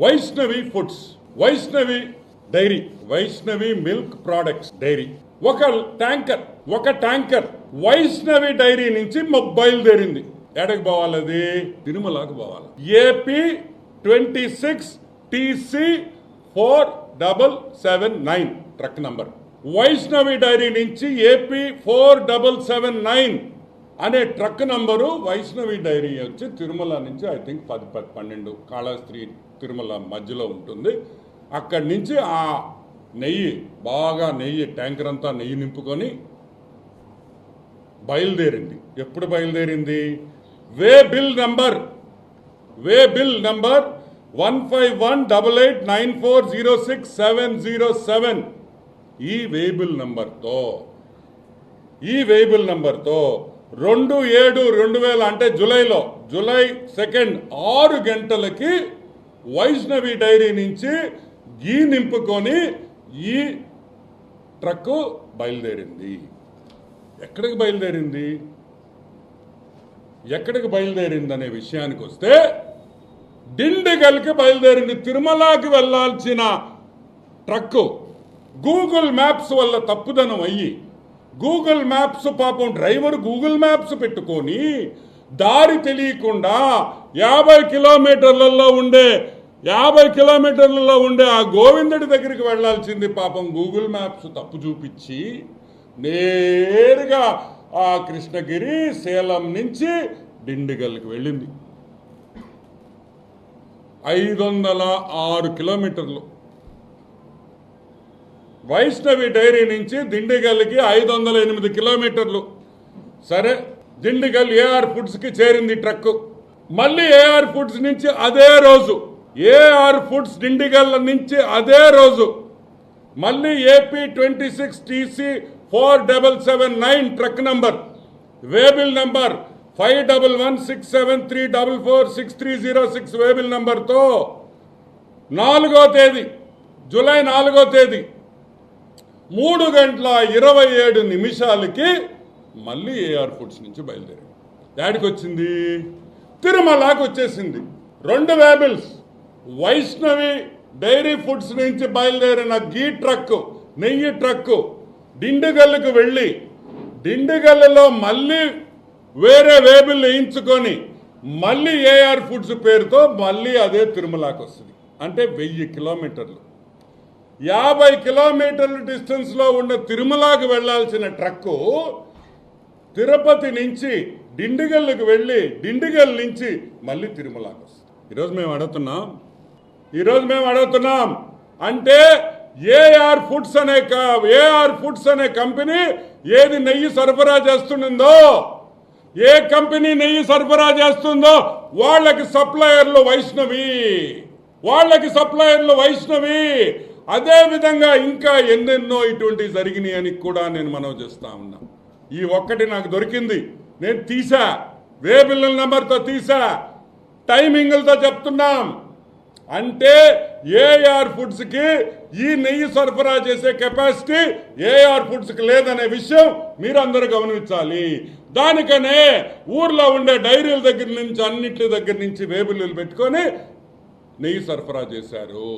Vaishnavi foods Vaishnavi dairy Vaishnavi milk products dairy. ఒక tanker ఒక tanker Vaishnavi dairy నుంచి మ- బయలుదేరింది. ఎడకి పోవాలి అది? తిరుమలకు పోవాలి. AP twenty six TC four double seven nine truck number Vaishnavi dairy నుంచి AP four double seven nine అనే ట్రక్ నంబరు వైష్ణవి డైరీ వచ్చి తిరుమల నుంచి ఐ థింక్ పది పది పన్నెండు కాళహస్త్రి తిరుమల మధ్యలో ఉంటుంది. అక్కడి నుంచి ఆ నెయ్యి బాగా నెయ్యి ట్యాంకర్ అంతా నెయ్యి నింపుకొని బయలుదేరింది. ఎప్పుడు బయలుదేరింది? Way bill number way bill number one five one double eight nine four zero six seven zero seven. ఈ వేబుల్ నంబర్తో ఈ వేబుల్ నంబర్తో రెండు ఏడు రెండు వేల అంటే జూలైలో జూలై సెకండ్ ఆరు గంటలకి వైష్ణవి డైరీ నుంచి గీ నింపుకొని ఈ ట్రక్కు బయలుదేరింది. ఎక్కడికి బయలుదేరింది? ఎక్కడికి బయలుదేరింది అనే విషయానికి వస్తే డిండిగల్కి బయలుదేరింది. తిరుమలకి వెళ్ళాల్సిన ట్రక్కు గూగుల్ మ్యాప్స్ వల్ల తప్పుదనం అయ్యి గూగుల్ మ్యాప్స్ పాపం డ్రైవర్ గూగుల్ మ్యాప్స్ పెట్టుకొని దారి తెలియకుండా యాభై కిలోమీటర్లలో ఉండే యాభై కిలోమీటర్లలో ఉండే ఆ గోవిందుడి దగ్గరికి వెళ్ళాల్సింది పాపం గూగుల్ మ్యాప్స్ తప్పు చూపించి నేరుగా ఆ కృష్ణగిరి సేలం నుంచి డిండిగల్కి వెళ్ళింది. ఐదు వందల ఆరు కిలోమీటర్లు. వైష్ణవి డైరీ నుంచి దిండిగల్కి ఐదు వందల ఎనిమిది కిలోమీటర్లు. సరే దిండిగల్ ఏఆర్ ఫుడ్స్కి చేరింది ట్రక్ మళ్ళీ ఏఆర్ ఫుడ్స్ నుంచి అదే రోజు ఏఆర్ ఫుడ్స్ దిండిగల్ నుంచి అదే రోజు మళ్ళీ AP twenty six TC four double seven nine truck number waybill number five double one six seven three double four six three zero six waybill నంబర్తో నాలుగో తేదీ జూలై నాలుగో తేదీ మూడు గంటల ఇరవై ఏడు నిమిషాలకి మళ్ళీ ఏఆర్ ఫుడ్స్ నుంచి బయలుదేరాం. యాడికి వచ్చింది? తిరుమలకి వచ్చేసింది. రెండు వేబిల్స్. వైష్ణవి డైరీ ఫుడ్స్ నుంచి బయలుదేరిన గీ ట్రక్ నెయ్యి ట్రక్ డిండిగల్లుకు వెళ్ళి డిండిగల్లో మళ్ళీ వేరే వేబిల్ వేయించుకొని మళ్ళీ ఏఆర్ ఫుడ్స్ పేరుతో మళ్ళీ అదే తిరుమలకి వస్తుంది అంటే వెయ్యి కిలోమీటర్లు. యాభై కిలోమీటర్ల డిస్టెన్స్లో ఉన్న తిరుమలకి వెళ్ళాల్సిన ట్రక్కు తిరుపతి నుంచి డిండిగల్కి వెళ్ళి డిండిగల్ నుంచి మళ్ళీ తిరుమలకి వస్తుంది. ఈరోజు మేము అడుగుతున్నాం. ఈరోజు మేము అడుగుతున్నాం అంటే ఏఆర్ ఫుడ్స్ అనే క- ఏఆర్ ఫుడ్స్ అనే కంపెనీ ఏది నెయ్యి సరఫరా చేస్తుందో ఏ కంపెనీ నెయ్యి సరఫరా చేస్తుందో వాళ్ళకి సప్లయర్లు వైష్ణవి. వాళ్ళకి సప్లయర్లు వైష్ణవి. అదేవిధంగా ఇంకా ఎన్నెన్నో ఇటువంటివి జరిగినాయి అని కూడా నేను మనవి చేస్తా ఉన్నా. ఈ ఒక్కటి నాకు దొరికింది. నేను తీసా. వేబిల్ నెంబర్తో తీసా. టైమింగ్లతో చెప్తున్నాం. అంటే ఏఆర్ ఫుడ్స్కి ఈ నెయ్యి సరఫరా చేసే కెపాసిటీ ఏఆర్ ఫుడ్స్కి లేదనే విషయం మీరందరూ గమనించాలి. దానికనే ఊర్లో ఉండే డైరీల దగ్గర నుంచి అన్నింటి దగ్గర నుంచి వేబిల్లు పెట్టుకొని నెయ్యి సరఫరా చేశారు.